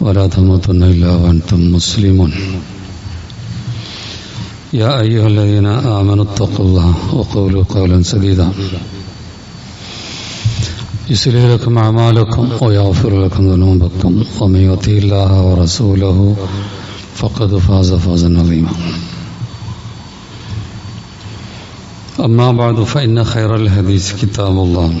ولا تموتن إلا وأنتم مسلمون. يا أيها الذين آمنوا اتقوا الله وقولوا قولا سديدا. يسلي لكم أعمالكم ويغفر لكم ذنوبكم ومن يطيع الله ورسوله فقد فاز فوزا عظيما. أما بعد فإن خير الحديث كتاب الله.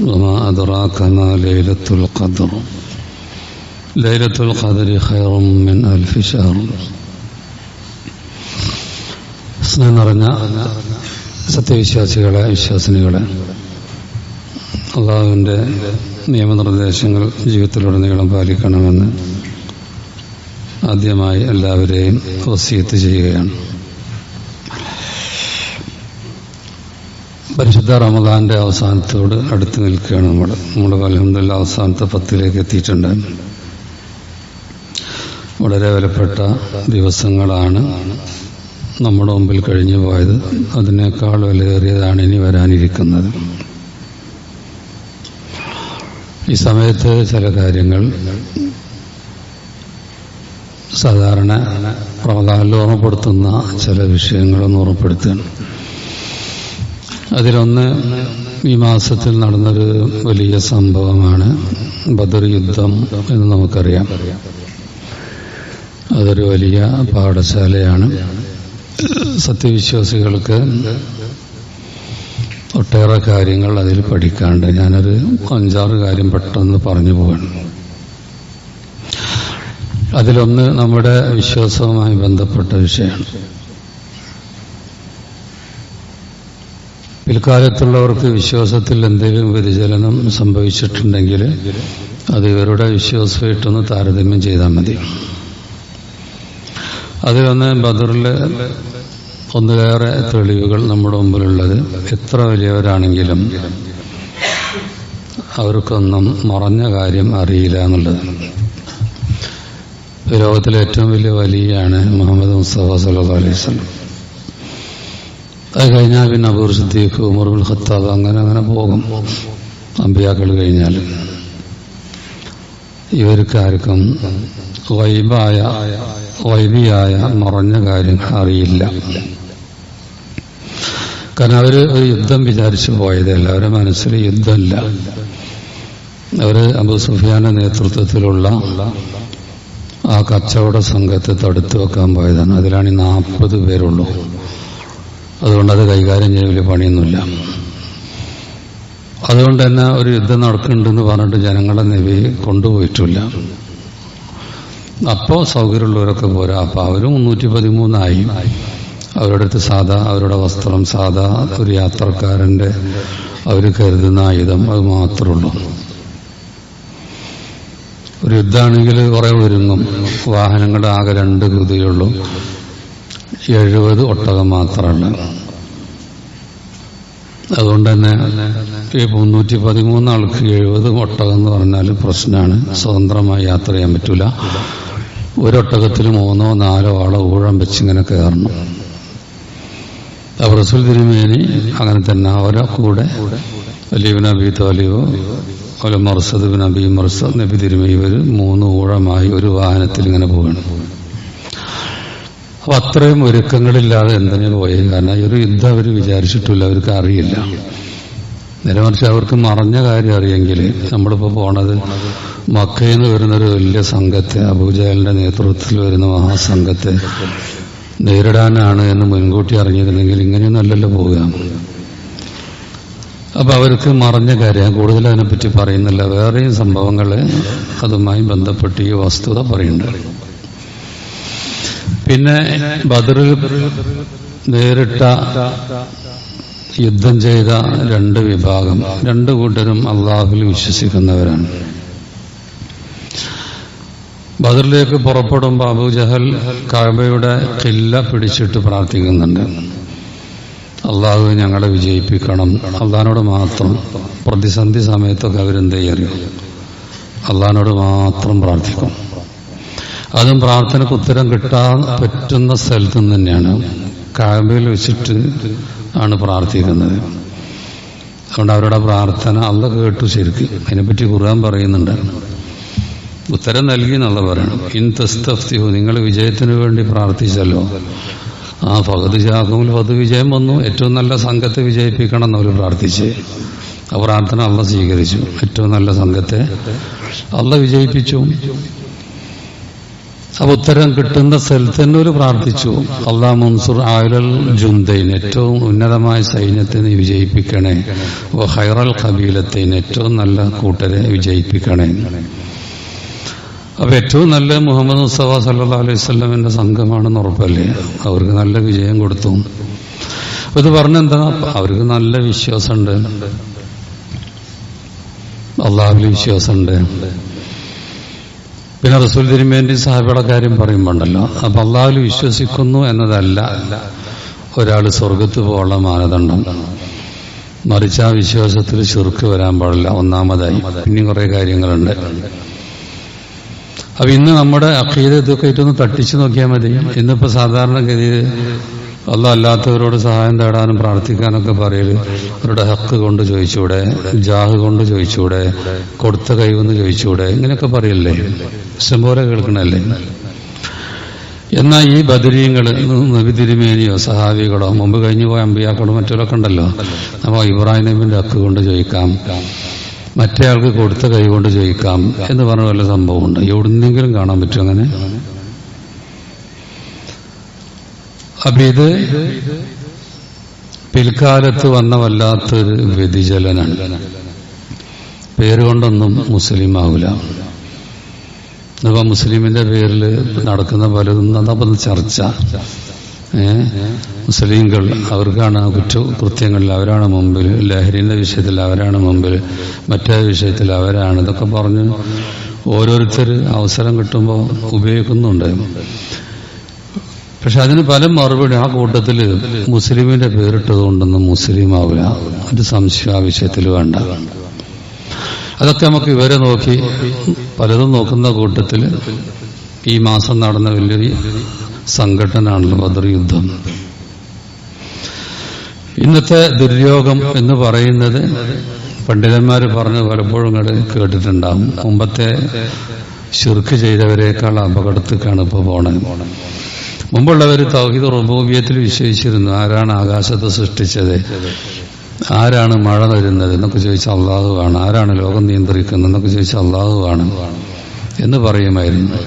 وما أدراك ما ليلة القدر ليلة القدر خير من ألف شهر സ്നേഹം നിറഞ്ഞ സത്യവിശ്വാസികളെ വിശ്വാസിനികളെ അള്ളാഹുവിൻ്റെ നിയമനിർദ്ദേശങ്ങൾ ജീവിതത്തിലുടനീളം പാലിക്കണമെന്ന് ആദ്യമായി എല്ലാവരെയും വസീത്ത് ചെയ്യുകയാണ് പരിശുദ്ധ റമദാന്റെ അവസാനത്തോട് അടുത്ത് നിൽക്കുകയാണ് നമ്മൾ. നമ്മുടെ അലഹമില്ല അവസാനത്തെ പത്തിലേക്ക് എത്തിയിട്ടുണ്ട്. വളരെ വിലപ്പെട്ട ദിവസങ്ങളാണ് നമ്മുടെ മുമ്പിൽ കഴിഞ്ഞു പോയത്. അതിനേക്കാൾ വിലയേറിയതാണ് ഇനി വരാനിരിക്കുന്നത്. ഈ സമയത്ത് ചില കാര്യങ്ങൾ സാധാരണ റമദാനിൽ ഓർമ്മപ്പെടുത്തുന്ന ചില വിഷയങ്ങളൊന്ന് ഓർമ്മപ്പെടുത്തുകയാണ്. അതിലൊന്ന് ഈ മാസത്തിൽ നടന്നൊരു വലിയ സംഭവമാണ്. ബദർ യുദ്ധം എന്ന് നമുക്കറിയാം. അതൊരു വലിയ പാഠശാലയാണ്. സത്യവിശ്വാസികൾക്ക് ഒട്ടേറെ കാര്യങ്ങൾ അതിൽ പഠിക്കാണ്ട് ഞാനൊരു അഞ്ചാറ് കാര്യം പെട്ടെന്ന് പറഞ്ഞു പോവാണ്. അതിലൊന്ന് നമ്മുടെ വിശ്വാസവുമായി ബന്ധപ്പെട്ട വിഷയമാണ്. പിൽക്കാലത്തുള്ളവർക്ക് വിശ്വാസത്തിൽ എന്തെങ്കിലും വ്യതിചലനം സംഭവിച്ചിട്ടുണ്ടെങ്കിൽ അത് ഇവരുടെ വിശ്വാസമായിട്ടൊന്ന് താരതമ്യം ചെയ്താൽ മതി. അതിലൊന്ന് ബദറിലെ ഒന്നിലേറെ തെളിവുകൾ നമ്മുടെ മുമ്പിലുള്ളത് എത്ര വലിയവരാണെങ്കിലും അവർക്കൊന്നും മറഞ്ഞ കാര്യം അറിയില്ല എന്നുള്ളത്. ലോകത്തിലെ ഏറ്റവും വലിയ വലിയാണ് മുഹമ്മദ് മുസ്തഫ സല്ലാ അലൈഹി സ്വലം അത് കഴിഞ്ഞാൽ പിന്നെ അബൂർ സിദ്ദീഖ് ഉമർബുൽ ഖത്താബ് അങ്ങനെ അങ്ങനെ പോകും. അമ്പിയാക്കൾ കഴിഞ്ഞാൽ ഇവർക്കാർക്കും വൈബായ വൈബിയായ മറഞ്ഞ കാര്യങ്ങൾ അറിയില്ല. കാരണം അവർ ഒരു യുദ്ധം വിചാരിച്ചു പോയതല്ല. അവരുടെ മനസ്സിൽ യുദ്ധമില്ല. അവർ അബു സുഫിയാന്റെ നേതൃത്വത്തിലുള്ള ആ കച്ചവട സംഘത്തെ തടുത്തു വെക്കാൻ പോയതാണ്. അതിലാണ് ഈ നാൽപ്പത് പേരുള്ളൂ. അതുകൊണ്ട് അത് കൈകാര്യം ചെയ്യാൻ വലിയ പണിയൊന്നുമില്ല. അതുകൊണ്ട് തന്നെ ഒരു യുദ്ധം നടക്കുന്നുണ്ടെന്ന് പറഞ്ഞിട്ട് ജനങ്ങളെ നിവി കൊണ്ടുപോയിട്ടില്ല. അപ്പോൾ സൗകര്യമുള്ളവരൊക്കെ പോരാ. അപ്പം അവരും മുന്നൂറ്റി പതിമൂന്നായി അവരുടെ അടുത്ത് സാധാ അവരുടെ വസ്ത്രം സാധാ ഒരു യാത്രക്കാരന്റെ അവർ കരുതുന്ന ആയുധം അത് മാത്രമേ ഉള്ളൂ ഒരു യുദ്ധമാണെങ്കിൽ കുറേ ഒരുങ്ങും. വാഹനങ്ങളുടെ ആകെ രണ്ട് കുതിയുള്ളൂ എഴുപത് ഒട്ടകം മാത്രമാണ് അതുകൊണ്ട് തന്നെ ഈ മുന്നൂറ്റി പതിമൂന്ന് ആൾക്ക് എഴുപത് ഒട്ടകം എന്ന് പറഞ്ഞാൽ പ്രശ്നമാണ് സ്വതന്ത്രമായി യാത്ര ചെയ്യാൻ പറ്റൂല. ഒരൊട്ടകത്തിൽ മൂന്നോ നാലോ ആളോ ഊഴം വെച്ച് ഇങ്ങനെ കയറണം റസൂൽ തിരുമേനി അങ്ങനെ തന്നെ അവരെ കൂടെ അലീബിൻ അബി താലിബോ അല്ല മർസദ് ബിൻ അബി മർസദ് നബി തിരുമേ ഇവർ മൂന്ന് ഊഴമായി ഒരു വാഹനത്തിൽ ഇങ്ങനെ പോകണം അപ്പൊ അത്രയും ഒരുക്കങ്ങളില്ലാതെ എന്തെങ്കിലും പോയത് കാരണം ഈ ഒരു യുദ്ധം അവർ വിചാരിച്ചിട്ടില്ല അവർക്ക് അറിയില്ല. നേരെമറിച്ച് അവർക്ക് മറഞ്ഞ കാര്യം അറിയെങ്കിൽ നമ്മളിപ്പോൾ പോണത് മക്കയിൽ നിന്ന് വരുന്നൊരു വലിയ സംഘത്തെ അബൂജഹലിന്റെ നേതൃത്വത്തിൽ വരുന്ന മഹാസംഘത്തെ നേരിടാനാണ് എന്ന് മുൻകൂട്ടി അറിഞ്ഞിരുന്നെങ്കിൽ ഇങ്ങനെയൊന്നല്ലല്ലോ പോവുക. അപ്പൊ അവർക്ക് മറഞ്ഞ കാര്യം കൂടുതൽ അതിനെപ്പറ്റി പറയുന്നില്ല. വേറെയും സംഭവങ്ങൾ അതുമായി ബന്ധപ്പെട്ട് ഈ വസ്തുത പറയുന്നുണ്ട്. പിന്നെ ബദർ നേരിട്ട യുദ്ധം ചെയ്ത രണ്ട് വിഭാഗം. രണ്ട് കൂട്ടരും അള്ളാഹുവിൽ വിശ്വസിക്കുന്നവരാണ്. ബദറിലേക്ക് പുറപ്പെടുമ്പോൾ അബൂജഹൽ കഴബയുടെ കില്ല പിടിച്ചിട്ട് പ്രാർത്ഥിക്കുന്നുണ്ട്. അള്ളാഹു ഞങ്ങളെ വിജയിപ്പിക്കണം. അള്ളഹാനോട് മാത്രം പ്രതിസന്ധി സമയത്തൊക്കെ അവരെന്ത് ചെയ്യും അള്ളഹാനോട് മാത്രം പ്രാർത്ഥിക്കും. അതും പ്രാർത്ഥനയ്ക്ക് ഉത്തരം കിട്ടാൻ പറ്റുന്ന സ്ഥലത്തു നിന്ന് തന്നെയാണ്. കാബയിൽ വെച്ചിട്ട് ആണ് പ്രാർത്ഥിക്കുന്നത്. അതുകൊണ്ട് അവരുടെ പ്രാർത്ഥന അല്ല കേട്ടു ശരിക്കും. അതിനെപ്പറ്റി ഖുർആൻ പറയുന്നുണ്ട്. ഉത്തരം നൽകി എന്നുള്ള പറയണം. ഇൻ തസ്തഫ്തിഹു നിങ്ങൾ വിജയത്തിന് വേണ്ടി പ്രാർത്ഥിച്ചല്ലോ. ആ ഫഹദ് ജാഹുൽ പത് വിജയം വന്നു. ഏറ്റവും നല്ല സംഘത്തെ വിജയിപ്പിക്കണം എന്നവർ പ്രാർത്ഥിച്ച്. ആ പ്രാർത്ഥന അള്ള സ്വീകരിച്ചു. ഏറ്റവും നല്ല സംഘത്തെ അള്ള വിജയിപ്പിച്ചു. അപ്പൊ ഉത്തരം കിട്ടുന്ന സ്ഥലത്ത് തന്നെ ഒരു പ്രാർത്ഥിച്ചു. അള്ളാ മൻസുർ ആയുരൽ ജുന്തൈൻ ഏറ്റവും ഉന്നതമായ സൈന്യത്തെ നീ വിജയിപ്പിക്കണേ. ഹൈറൽ ഖബീലത്തൈൻ ഏറ്റവും നല്ല കൂട്ടരെ വിജയിപ്പിക്കണേ. അപ്പൊ ഏറ്റവും നല്ല മുഹമ്മദ് മുസ്തഫ സല്ലാ അലൈഹി സ്വലമിന്റെ സംഘമാണെന്ന് ഉറപ്പല്ലേ? അവർക്ക് നല്ല വിജയം കൊടുത്തു. ഇത് പറഞ്ഞെന്താ? അവർക്ക് നല്ല വിശ്വാസമുണ്ട്. അള്ളാഹുവിൽ വിശ്വാസമുണ്ട്. പിന്നെ റസൂൽ തിരുമേന്റെ സാഹിബിയുടെ കാര്യം പറയുമ്പോണ്ടല്ലോ അപ്പൊ അള്ളാഹുൽ വിശ്വസിക്കുന്നു എന്നതല്ല ഒരാൾ സ്വർഗത്ത് പോകാനുള്ള മാനദണ്ഡം. മറിച്ച് ആ വിശ്വാസത്തിൽ ചെറുക്ക് വരാൻ പാടില്ല ഒന്നാമതായി. പിന്നെ കുറെ കാര്യങ്ങളുണ്ട്. അപ്പൊ ഇന്ന് നമ്മുടെ അഖീദ ഇതൊക്കെ ഏറ്റൊന്ന് തട്ടിച്ചു നോക്കിയാൽ മതി. ഇന്നിപ്പോ സാധാരണഗതിയിൽ അല്ല അല്ലാത്തവരോട് സഹായം തേടാനും പ്രാർത്ഥിക്കാനൊക്കെ പറയൽ അവരുടെ ഹക്ക് കൊണ്ട് ചോദിച്ചൂടെ ജാഹ് കൊണ്ട് ചോദിച്ചൂടെ കൊടുത്ത കൈവന്ന് ചോദിച്ചൂടെ ഇങ്ങനെയൊക്കെ പറയല്ലേ? ഇഷ്ടം പോലെ കേൾക്കണല്ലേ? എന്നാൽ ഈ ബദരീങ്ങൾ നബി തിരുമേനിയോ സഹാബികളോ മുമ്പ് കഴിഞ്ഞു പോയ അമ്പിയാക്കളോ മറ്റൊരൊക്കെ ഉണ്ടല്ലോ. അപ്പോൾ ഇബ്രാഹിം നബിന്റെ ഹക്ക് കൊണ്ട് ചോദിക്കാം. മറ്റേ ആൾക്ക് കൊടുത്ത കൈ കൊണ്ട് ചോദിക്കാം എന്ന് പറഞ്ഞ വല്ല സംഭവമുണ്ട്. എവിടുന്നെങ്കിലും കാണാൻ പറ്റും അങ്ങനെ. അപ്പൊ ഇത് പിൽക്കാലത്ത് വന്ന വല്ലാത്തൊരു വ്യതിചലനാണ് പേരുകൊണ്ടൊന്നും മുസ്ലിം ആവില്ല അപ്പൊ മുസ്ലിമിന്റെ പേരിൽ നടക്കുന്ന പലതും അതപ്പം ചർച്ച. ഏ? മുസ്ലിങ്ങൾ അവർക്കാണ് കുറ്റ കൃത്യങ്ങളിൽ അവരാണ് മുമ്പിൽ. ലഹരിന്റെ വിഷയത്തിൽ അവരാണ് മുമ്പിൽ. മറ്റേ വിഷയത്തിൽ അവരാണ്. ഇതൊക്കെ പറഞ്ഞ് ഓരോരുത്തർ അവസരം കിട്ടുമ്പോൾ ഉപയോഗിക്കുന്നുണ്ട്. പക്ഷെ അതിന് പല മറുപടി ആ കൂട്ടത്തിൽ മുസ്ലിമിന്റെ പേരിട്ടത് കൊണ്ടൊന്നും മുസ്ലിം ആവില്ല ഒരു സംശയം ആ വിഷയത്തിൽ വേണ്ട. അതൊക്കെ നമുക്ക് ഇവരെ നോക്കി പലതും നോക്കുന്ന കൂട്ടത്തിൽ ഈ മാസം നടന്ന വലിയൊരു സംഘടനാണല്ലോ ബദർ യുദ്ധം. ഇന്നത്തെ ദുര്യോഗം എന്ന് പറയുന്നത് പണ്ഡിതന്മാർ പറഞ്ഞ് പലപ്പോഴും കേട്ടിട്ടുണ്ടാകും മുമ്പത്തെ ശിർക്ക് ചെയ്തവരെക്കാൾ അപകടത്തേക്കാണ് ഇപ്പോൾ പോണത്. മുമ്പുള്ളവർ തൗഹിദ് റുബൂബിയത്തിൽ വിശ്വസിച്ചിരുന്നു. ആരാണ് ആകാശത്തെ സൃഷ്ടിച്ചത്? ആരാണ് മഴ തരുന്നത് എന്നൊക്കെ ചോദിച്ചാൽ അള്ളാഹുവാണ് ആരാണ് ലോകം നിയന്ത്രിക്കുന്നത് എന്നൊക്കെ ചോദിച്ചാൽ അള്ളാഹുവാണ് എന്ന് പറയുമായിരുന്നു.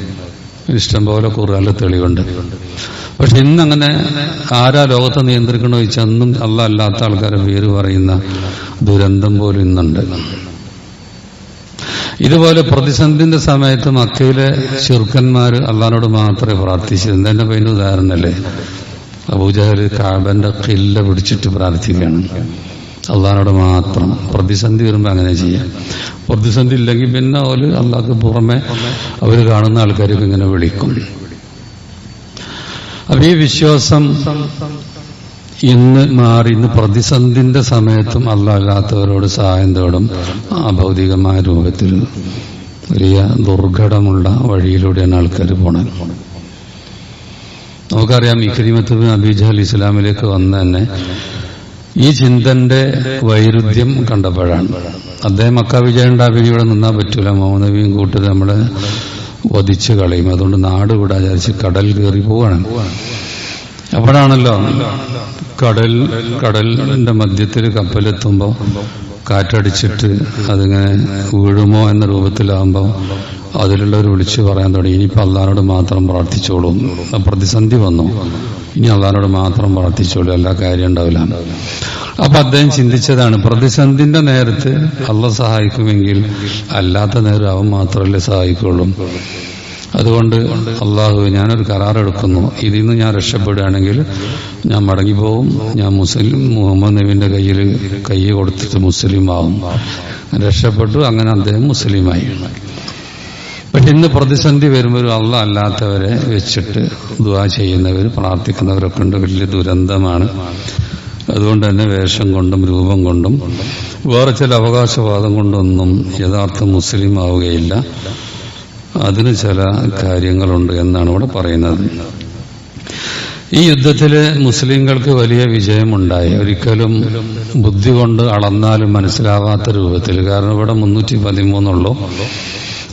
ഇഷ്ടംപോലെ കുറാനിലെ തെളിവുണ്ട്. പക്ഷെ ഇന്നങ്ങനെ ആരാ ലോകത്തെ നിയന്ത്രിക്കണോ ചോദിച്ചാൽ അന്നും അല്ല അല്ലാത്ത ആൾക്കാരെ പേര് പറയുന്ന ദുരന്തം പോലും ഇന്നുണ്ട്. ഇതുപോലെ പ്രതിസന്ധിന്റെ സമയത്ത് മക്കയിലെ ചെറുക്കന്മാർ അള്ളഹാനോട് മാത്രമേ പ്രാർത്ഥിച്ചിരുന്നു. എന്റെ പേര് ഉദാഹരണല്ലേ? അബൂജഹൽ കാബന്റെ കില്ല പിടിച്ചിട്ട് പ്രാർത്ഥിക്കുകയാണ്. അള്ളഹാനോട് മാത്രം. പ്രതിസന്ധി വരുമ്പോൾ അങ്ങനെ ചെയ്യാം. പ്രതിസന്ധി ഇല്ലെങ്കിൽ പിന്നെ ഓൽ അള്ളാഹ്ക്ക് പുറമെ അവർ കാണുന്ന ആൾക്കാർക്ക് ഇങ്ങനെ വിളിക്കും. അപ്പൊ ഈ വിശ്വാസം ഇന്ന് മാറി ഇന്ന് പ്രതിസന്ധിന്റെ സമയത്തും അല്ലാത്തവരോട് സഹായം തേടും. ആ ഭൗതികമായ രൂപത്തിൽ വലിയ ദുർഘടമുള്ള വഴിയിലൂടെയാണ് ആൾക്കാർ പോണത്. നമുക്കറിയാം ഇക്രിമത്ത് അബിജഹൽ ഇസ്ലാമിലേക്ക് വന്ന തന്നെ ഈ ചിന്തന്റെ വൈരുദ്ധ്യം കണ്ടപ്പോഴാണ്. അദ്ദേഹം മക്ക വിജയം ഉണ്ടാവുകയും ഇവിടെ നിന്നാ പറ്റൂല. മൗനവിയും കൂട്ടി നമ്മൾ വധിച്ചു കളയും. അതുകൊണ്ട് നാട് വിടാചാരിച്ച് കടൽ കയറി പോവാണ്. അപ്പോഴാണല്ലോ കടൽ കടലിന്റെ മധ്യത്തിൽ കപ്പലെത്തുമ്പോൾ കാറ്റടിച്ചിട്ട് അതിങ്ങനെ വീഴുമോ എന്ന രൂപത്തിലാകുമ്പോൾ അതിലുള്ളവർ വിളിച്ചു പറയാൻ തുടങ്ങി. ഇനിയിപ്പോൾ അള്ളഹാനോട് മാത്രം പ്രാർത്ഥിച്ചോളൂ. പ്രതിസന്ധി വന്നു. ഇനി അള്ളഹാനോട് മാത്രം പ്രാർത്ഥിച്ചോളൂ എല്ലാ കാര്യം ഉണ്ടാവില്ല. അപ്പൊ അദ്ദേഹം ചിന്തിച്ചതാണ് പ്രതിസന്ധിന്റെ നേരത്ത് അള്ള സഹായിക്കുമെങ്കിൽ അല്ലാത്ത നേരം അവൻ മാത്രമല്ലേ സഹായിക്കുള്ളൂ. അതുകൊണ്ട് അള്ളാഹു ഞാനൊരു കരാറെടുക്കുന്നു ഇതിൽ നിന്ന് ഞാൻ രക്ഷപ്പെടുകയാണെങ്കിൽ ഞാൻ മടങ്ങിപ്പോവും. ഞാൻ മുസ്ലിം മുഹമ്മദ് നബീന്റെ കയ്യിൽ കൈ കൊടുത്തിട്ട് മുസ്ലിം ആവും രക്ഷപ്പെട്ടു അങ്ങനെ അദ്ദേഹം മുസ്ലിമായി. പക്ഷെ ഇന്ന് പ്രതിസന്ധി വരുമ്പോൾ അള്ള അല്ലാത്തവരെ വെച്ചിട്ട് ദുവാ ചെയ്യുന്നവർ പ്രാർത്ഥിക്കുന്നവരൊക്കെ ഉണ്ട്. വലിയ ദുരന്തമാണ്. അതുകൊണ്ട് തന്നെ വേഷം കൊണ്ടും രൂപം കൊണ്ടും വേറെ ചില അവകാശവാദം കൊണ്ടൊന്നും യഥാർത്ഥ മുസ്ലിം ആവുകയില്ല. അതിന് ചില കാര്യങ്ങളുണ്ട് എന്നാണ് ഇവിടെ പറയുന്നത്. ഈ യുദ്ധത്തിൽ മുസ്ലിങ്ങൾക്ക് വലിയ വിജയമുണ്ടായി. ഒരിക്കലും ബുദ്ധി കൊണ്ട് അളന്നാലും മനസ്സിലാവാത്ത രൂപത്തിൽ. കാരണം ഇവിടെ മുന്നൂറ്റി പതിമൂന്നുള്ളൂ.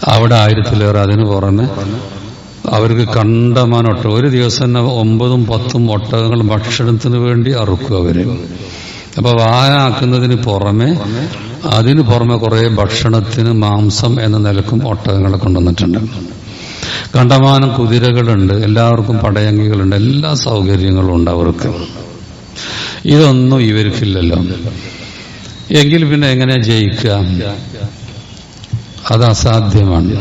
അവിടെ ആയിരത്തിലേറെ അതിന് പുറമെ അവർക്ക് കണ്ടമാനൊട്ട. ഒരു ദിവസം തന്നെ ഒമ്പതും പത്തും ഒട്ടകങ്ങൾ ഭക്ഷണത്തിന് വേണ്ടി അറുക്കും അവർ. അപ്പൊ വായാക്കുന്നതിന് പുറമെ അതിന് പുറമെ കുറെ ഭക്ഷണത്തിന് മാംസം എന്ന നിലക്കും ഒട്ടകങ്ങളെ കൊണ്ടുവന്നിട്ടുണ്ട്. കണ്ടമാനം കുതിരകളുണ്ട് എല്ലാവർക്കും പടയങ്കികളുണ്ട് എല്ലാ സൗകര്യങ്ങളും ഉണ്ട് അവർക്ക്. ഇതൊന്നും ഇവർക്കില്ലല്ലോ. എങ്കിൽ പിന്നെ എങ്ങനെ ജയിക്കുക? അത് അസാധ്യമാണ്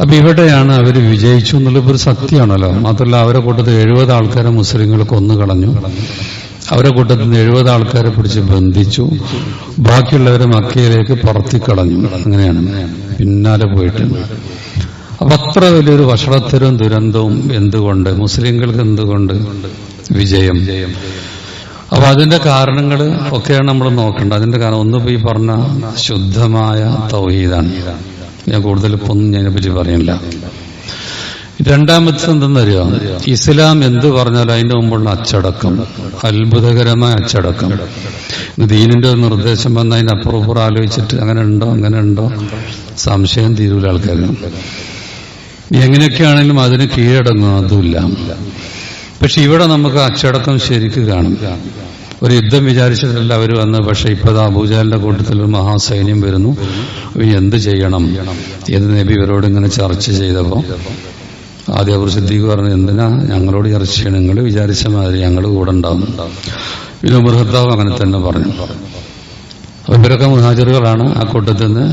അപ്പൊ ഇവിടെയാണ് അവർ വിജയിച്ചു എന്നുള്ള ഒരു സത്യമാണല്ലോ. മാത്രമല്ല അവരെ കൂട്ടത്തിൽ എഴുപത് ആൾക്കാരെ മുസ്ലിങ്ങൾ കൊന്നു കളഞ്ഞു. അവരെ കൂട്ടത്തിൽ നിന്ന് എഴുപത് ആൾക്കാരെ പിടിച്ച് ബന്ധിച്ചു. ബാക്കിയുള്ളവരെ മക്കയിലേക്ക് പറത്തിക്കളഞ്ഞു അങ്ങനെയാണ്. പിന്നാലെ പോയിട്ട്. അപ്പൊ അത്ര വലിയൊരു വഷളത്തരവും ദുരന്തവും എന്തുകൊണ്ട്? മുസ്ലിങ്ങൾക്ക് എന്തുകൊണ്ട് വിജയം? അപ്പൊ അതിന്റെ കാരണങ്ങൾ ഒക്കെയാണ് നമ്മൾ നോക്കേണ്ടത്. അതിന്റെ കാരണം ഒന്ന് ഈ പറഞ്ഞ ശുദ്ധമായ തൗഹീദാണ്. ഞാൻ കൂടുതൽ ഇപ്പൊ ഒന്നും ഞാനെ പറ്റി പറയുന്നില്ല. രണ്ടാമത്തെ എന്തെന്നറിയോ ഇസ്ലാം എന്ത് പറഞ്ഞാലും അതിന്റെ മുമ്പുള്ള അച്ചടക്കം അത്ഭുതകരമായ അച്ചടക്കം. ദീനിന്റെ ഒരു നിർദ്ദേശം വന്ന അതിന് അപ്പുറപ്പുറം ആലോചിച്ചിട്ട് അങ്ങനെ ഉണ്ടോ അങ്ങനെ ഉണ്ടോ? സംശയം തീരൂല ആൾക്കാർ എങ്ങനെയൊക്കെയാണെങ്കിലും അതിന് കീഴടങ്ങും അതുമില്ല. പക്ഷെ ഇവിടെ നമുക്ക് അച്ചടക്കം ശരിക്ക് കാണും. ഒരു യുദ്ധം വിചാരിച്ചിട്ടല്ല അവർ വന്ന് പക്ഷെ ഇപ്പത് അബൂജാലിന്റെ കൂട്ടത്തിൽ ഒരു മഹാസൈന്യം വരുന്നു. എന്ത് ചെയ്യണം? എന്ന് നബി ഇവരോട് ഇങ്ങനെ ചർച്ച ചെയ്തപ്പോൾ ആദ്യ അവർ സിദ്ദീഖ് പറഞ്ഞു എന്തിനാ ഞങ്ങളോട് ചർച്ച ചെയ്യണം? നിങ്ങൾ വിചാരിച്ച മാതിരി ഞങ്ങൾ കൂടെ ഉണ്ടാവും. പിന്നെ ബൃഹത്താവ് അങ്ങനെ തന്നെ പറഞ്ഞു. ഇവരൊക്കെ മുഹാജിറുകളാണ്. ആ കൂട്ടത്തിൽ നിന്ന്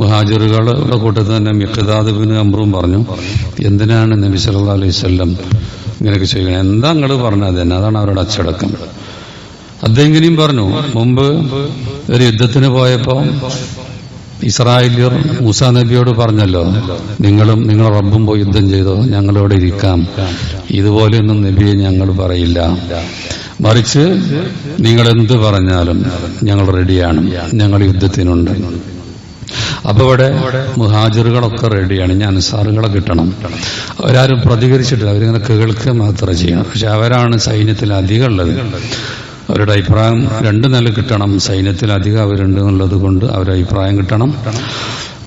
മുഹാജിറുകളുടെ കൂട്ടത്തിൽ തന്നെ മിഖദാദ് ബിൻ അമ്രും പറഞ്ഞു എന്തിനാണ് നബി സല്ലാ അലൈഹി വസല്ലം ഇങ്ങനെയൊക്കെ ചെയ്യുന്നത് എന്താ നിങ്ങൾ പറഞ്ഞത്? തന്നെ അതാണ് അവരുടെ അച്ചടക്കം. അദ്ദേഹം പറഞ്ഞു. മുമ്പ് ഒരു യുദ്ധത്തിന് പോയപ്പോ ഇസ്രായേലിയർ മൂസ നബിയോട് പറഞ്ഞല്ലോ നിങ്ങളും നിങ്ങളെ റബ്ബും പോയി യുദ്ധം ചെയ്തോ? ഞങ്ങളിവിടെ ഇരിക്കാം. ഇതുപോലെയൊന്നും നബിയെ ഞങ്ങൾ പറയില്ല. മറിച്ച് നിങ്ങൾ എന്ത് പറഞ്ഞാലും ഞങ്ങൾ റെഡിയാണ് ഞങ്ങൾ യുദ്ധത്തിനുണ്ട്. അപ്പൊ ഇവിടെ മുഹാജിറുകളൊക്കെ റെഡിയാണ്. ഇനി അനുസാറുകളെ കിട്ടണം. അവരാരും പ്രതികരിച്ചിട്ടില്ല. അവരിങ്ങനെ കേൾക്കുക മാത്രമേ ചെയ്യണം പക്ഷെ അവരാണ് സൈന്യത്തിൽ അധികം ഉള്ളത്. അവരുടെ അഭിപ്രായം രണ്ട് നില കിട്ടണം. സൈന്യത്തിൽ അധികം അവരുണ്ട് എന്നുള്ളത് കൊണ്ട് അവരുടെ അഭിപ്രായം കിട്ടണം.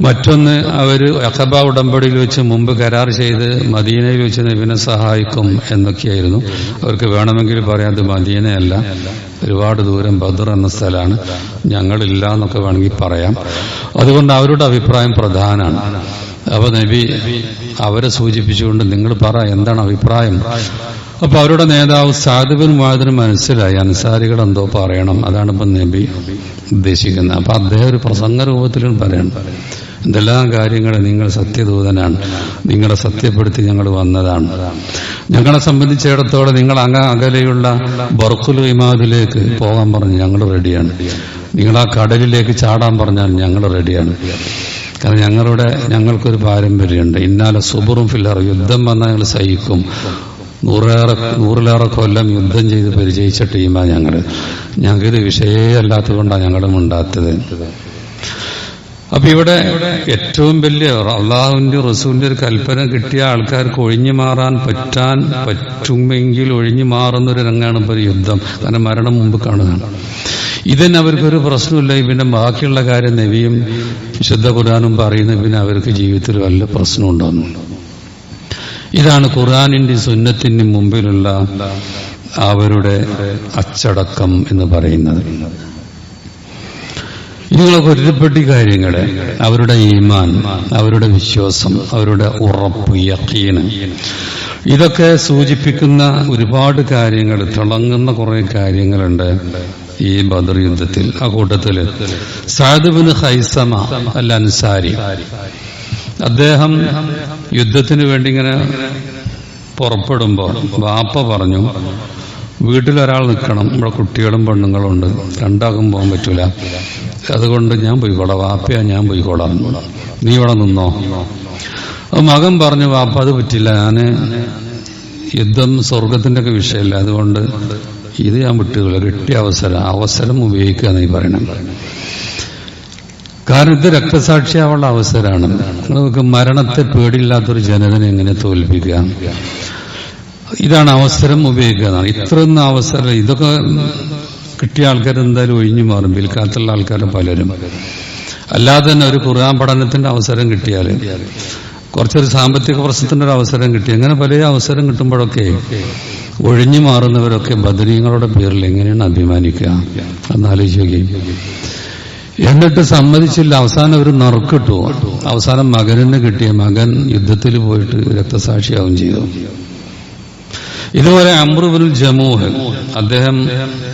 മറ്റൊന്ന് അവർ അഖബ ഉടമ്പടിയിൽ വെച്ച് മുമ്പ് കരാർ ചെയ്ത് മദീനയിൽ വെച്ച് നബിനെ സഹായിക്കും എന്നൊക്കെയായിരുന്നു. അവർക്ക് വേണമെങ്കിൽ പറയാം അത് മദീനയല്ല. ഒരുപാട് ദൂരം ബദർ എന്ന സ്ഥലമാണ്. ഞങ്ങളില്ല എന്നൊക്കെ വേണമെങ്കിൽ പറയാം. അതുകൊണ്ട് അവരുടെ അഭിപ്രായം പ്രധാനമാണ്. അപ്പൊ നബി അവരെ സൂചിപ്പിച്ചുകൊണ്ട് നിങ്ങൾ പറ എന്താണ് അഭിപ്രായം? അപ്പൊ അവരുടെ നേതാവ് സാധുബിൻ മുഹാദിന് മനസ്സിലായി അൻസാരികൾ എന്തോ പറയണം. അതാണ് ഇപ്പൊ നബി ഉദ്ദേശിക്കുന്നത്. അപ്പൊ അദ്ദേഹം ഒരു പ്രസംഗ രൂപത്തിലും പറയണം. എന്തെല്ലാം കാര്യങ്ങൾ നിങ്ങൾ സത്യദൂതനാണ്. നിങ്ങളെ സത്യപ്പെടുത്തി ഞങ്ങൾ വന്നതാണ്. ഞങ്ങളെ സംബന്ധിച്ചിടത്തോളം നിങ്ങൾ അങ്ങ അകലെയുള്ള ബർഖുൽ ഇമാദിലേക്ക് പോകാൻ പറഞ്ഞു ഞങ്ങൾ റെഡിയാണ്. നിങ്ങൾ ആ കടലിലേക്ക് ചാടാൻ പറഞ്ഞാൽ ഞങ്ങൾ റെഡിയാണ്. കാരണം ഞങ്ങളുടെ ഞങ്ങൾക്കൊരു പാരമ്പര്യമുണ്ട്. ഇന്നാലെ സുബറും ഫില്ലർ യുദ്ധം വന്നാൽ ഞങ്ങൾ സഹിക്കും. നൂറേറെ നൂറിലേറെ കൊല്ലം യുദ്ധം ചെയ്ത് പരിചയിച്ച ടീമാണ് ഞങ്ങൾ ഞങ്ങൾക്കിത് വിഷയമല്ലാത്തത് കൊണ്ടാണ് ഞങ്ങളും മിണ്ടാത്തത് അപ്പൊ ഇവിടെ ഏറ്റവും വലിയ അള്ളാഹുവിന്റെ റസൂലിന്റെ ഒരു കൽപ്പന കിട്ടിയ ആൾക്കാർക്ക് ഒഴിഞ്ഞു മാറാൻ പറ്റാൻ പറ്റുമെങ്കിൽ ഒഴിഞ്ഞു മാറുന്ന ഒരു രംഗമാണ് ഇപ്പൊ യുദ്ധം. കാരണം മരണം മുമ്പ് കാണുകയാണ്. ഇതിന് അവർക്കൊരു പ്രശ്നമില്ല. പിന്നെ ബാക്കിയുള്ള കാര്യം നബിയും വിശുദ്ധ ഖുർആാനും പറയുന്ന പിന്നെ അവർക്ക് ജീവിതത്തിൽ വല്ല പ്രശ്നം ഉണ്ടാകുന്നുള്ളൂ ഇതാണ് ഖുർആാനിന്റെ സുന്നത്തിന് മുമ്പിലുള്ള അവരുടെ അച്ചടക്കം എന്ന് പറയുന്നത്. ഇങ്ങനെയൊക്കെ ഒരുപെട്ടി കാര്യങ്ങൾ അവരുടെ ഈമാൻ അവരുടെ വിശ്വാസം അവരുടെ ഉറപ്പ് യക്കീന് ഇതൊക്കെ സൂചിപ്പിക്കുന്ന ഒരുപാട് കാര്യങ്ങൾ തിളങ്ങുന്ന കുറെ കാര്യങ്ങളുണ്ട് ഈ ബദർ യുദ്ധത്തിൽ ആ കൂട്ടത്തിൽ. സാദുബിന് ഹൈസമ അല്ല അൻസാരി അദ്ദേഹം യുദ്ധത്തിന് വേണ്ടി ഇങ്ങനെ പുറപ്പെടുമ്പോൾ വാപ്പ പറഞ്ഞു വീട്ടിലൊരാൾ നിൽക്കണം. ഇവിടെ കുട്ടികളും പെണ്ണുങ്ങളും ഉണ്ട്. രണ്ടാക്കും പോകാൻ പറ്റൂല. അതുകൊണ്ട് ഞാൻ പോയിക്കോളാം. വാപ്പയാ ഞാൻ പോയിക്കോളാം. നീ ഇവിടെ നിന്നോ? മകൻ പറഞ്ഞു വാപ്പ അത് പറ്റില്ല. ഞാൻ യുദ്ധം സ്വർഗത്തിന്റെ ഒക്കെ വിഷയമല്ല. അതുകൊണ്ട് ഇത് ഞാൻ വിട്ടുകള. കിട്ടിയ അവസരം. അവസരം ഉപയോഗിക്കുക നീ പറയണം. കാരണം ഇത് രക്തസാക്ഷിയാവുള്ള അവസരമാണ്. നമുക്ക് മരണത്തെ പേടിയില്ലാത്തൊരു ജനതനെ എങ്ങനെ തോൽപ്പിക്കുക ഇതാണ് അവസരം ഉപയോഗിക്കുക ഇത്രയൊന്നും അവസരം ഇതൊക്കെ കിട്ടിയ ആൾക്കാർ എന്തായാലും ഒഴിഞ്ഞു മാറും. പിൽക്കാലത്തുള്ള ആൾക്കാർ പലരും. അല്ലാതെ തന്നെ ഒരു ഖുർആൻ പഠനത്തിന്റെ അവസരം കിട്ടിയാൽ കുറച്ചൊരു സാമ്പത്തിക പ്രശ്നത്തിന്റെ ഒരു അവസരം കിട്ടി. അങ്ങനെ പല അവസരം കിട്ടുമ്പോഴൊക്കെ ഒഴിഞ്ഞു മാറുന്നവരൊക്കെ ബദരീങ്ങളുടെ പേരിൽ എങ്ങനെയാണ് അഭിമാനിക്കുക? എന്നാലോചിക്കുകയും എന്നിട്ട് സമ്മതിച്ചില്ല. അവസാനം ഒരു നറുക്കിട്ടു അവസാനം മകനിന് കിട്ടിയ മകൻ യുദ്ധത്തിൽ പോയിട്ട് രക്തസാക്ഷിയാവും ചെയ്തു. ഇതുപോലെ അമ്രുബുൽ ജമൂഹ് അദ്ദേഹം